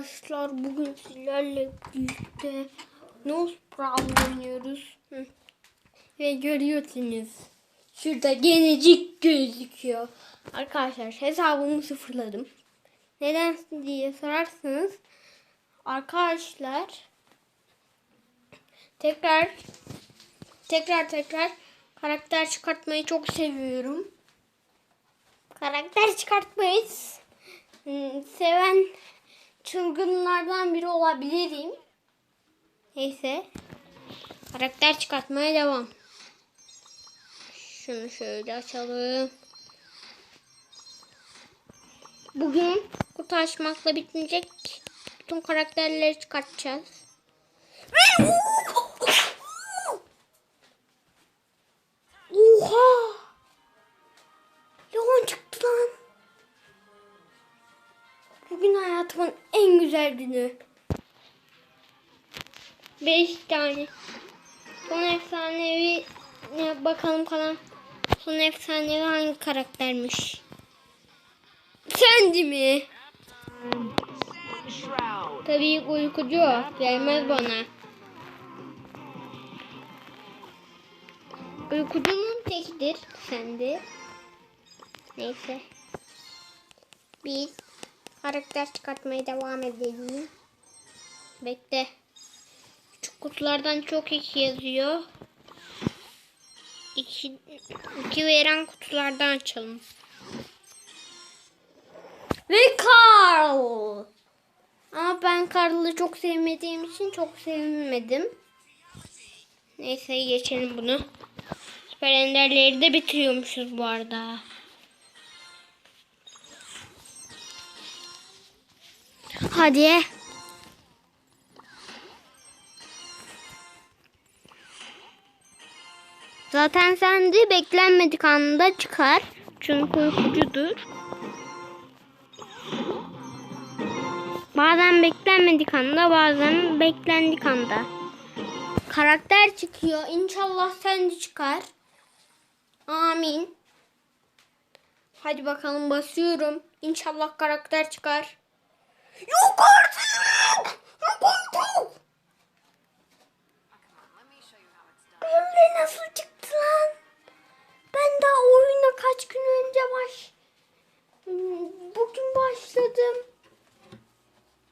Arkadaşlar bugün sizlerle birlikte Nose Brawl oynuyoruz. Ve görüyorsunuz. Şurada gelecek gözüküyor. Arkadaşlar hesabımı sıfırladım. Neden diye sorarsanız arkadaşlar tekrar tekrar tekrar karakter çıkartmayı çok seviyorum. Karakter çıkartmayı seven çılgınlardan biri olabilirim. Neyse. Karakter çıkartmaya devam. Şunu şöyle açalım. Bugün kutu açmakla bitmeyecek. Bütün karakterleri çıkartacağız. Oha! Leon çıktı lan. Bugün hayatımın güzel günü. Beş tane. Son efsanevi ya bakalım kalan son efsanevi hangi karaktermiş? Sendi mi? Tabii uykucu. Gelmez bana. Uykucunun tekidir sendi. Neyse. Biz karakter çıkartmaya devam edelim. Bekle. Küçük kutulardan çok iki yazıyor. İki, iki veren kutulardan açalım. Ve Carl. Ama ben Carl'ı çok sevmediğim için çok sevinmedim. Neyse geçelim bunu. Süper Ender'leri de bitiriyormuşuz bu arada. Hadi. Zaten sen de beklenmedik anda çıkar. Çünkü uykucudur. Bazen beklenmedik anda bazen beklendik anda. Karakter çıkıyor. İnşallah sen de çıkar. Amin. Hadi bakalım basıyorum. İnşallah karakter çıkar. Yok artık. Yok artık. Öyle nasıl çıktı lan? Ben daha oyuna kaç gün önce baş... Bugün başladım.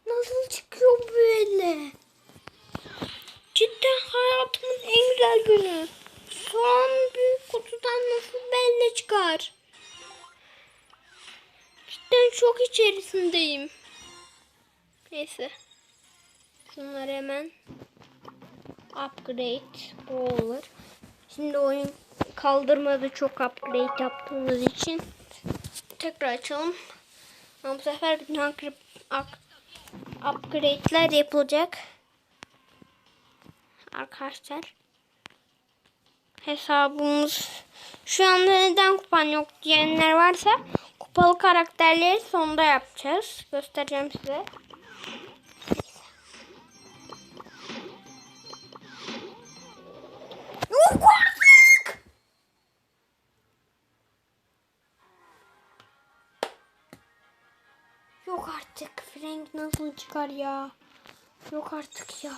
Nasıl çıkıyor böyle? Cidden hayatımın en güzel günü. Son büyük kutudan nasıl belli çıkar? Cidden çok içerisindeyim. Neyse. Şunları hemen upgrade bu olur. Şimdi oyun kaldırmadı çok upgrade yaptığımız için. Tekrar açalım. Ama bu sefer bütün upgrade- up- upgrade'ler yapılacak. Arkadaşlar. Hesabımız şu anda neden kupan yok diyenler varsa kupalı karakterleri sonda yapacağız. Göstereceğim size. Yok artık. Frank nasıl çıkar ya? Yok artık ya.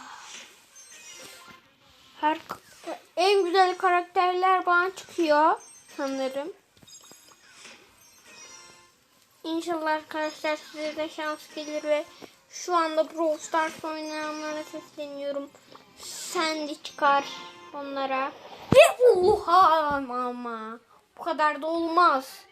Her en güzel karakterler bana çıkıyor sanırım. İnşallah arkadaşlar size de şans gelir ve şu anda Brawl Stars oynayanlara sesleniyorum. Sen de çıkar onlara. Ve oha ama bu kadar da olmaz.